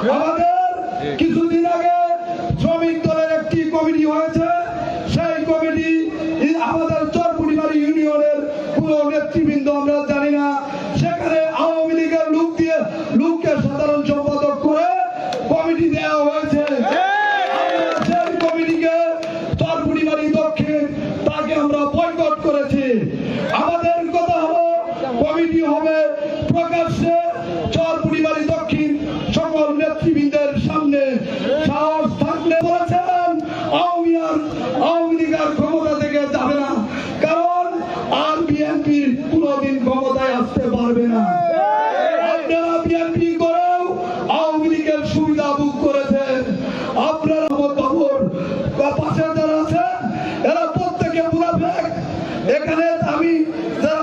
আমাদের কিছুদিন আগে শ্রমিক দলের একটি কমিটি হয়েছে সেই কমিটি আমাদের চরপুরিবাড়ি ইউনিয়নের পুরো নেতৃবৃন্দ আমরা জানি না। সেখানে আওয়ামী লীগের লোক দিয়ে লোককে সাধারণ সম্পাদক করে কমিটি দেওয়া হয়েছে। সেই কমিটিকে চরপুরিবাড়ি দক্ষিণ তাকে আমরা বয়কট করেছি। আমাদের কথা হলো কমিটি হবে প্রকাশ্যে আওয়ামী আওয়ামী ক্ষমতা থেকে যাবে না। কারণ আর বিএনপির কোনোদিন ক্ষমতায় আসতে পারবে না। সুবিধা ভোগ করেছে আপনারা বাবুর এরা প্রত্যেকে এখানে আমি যারা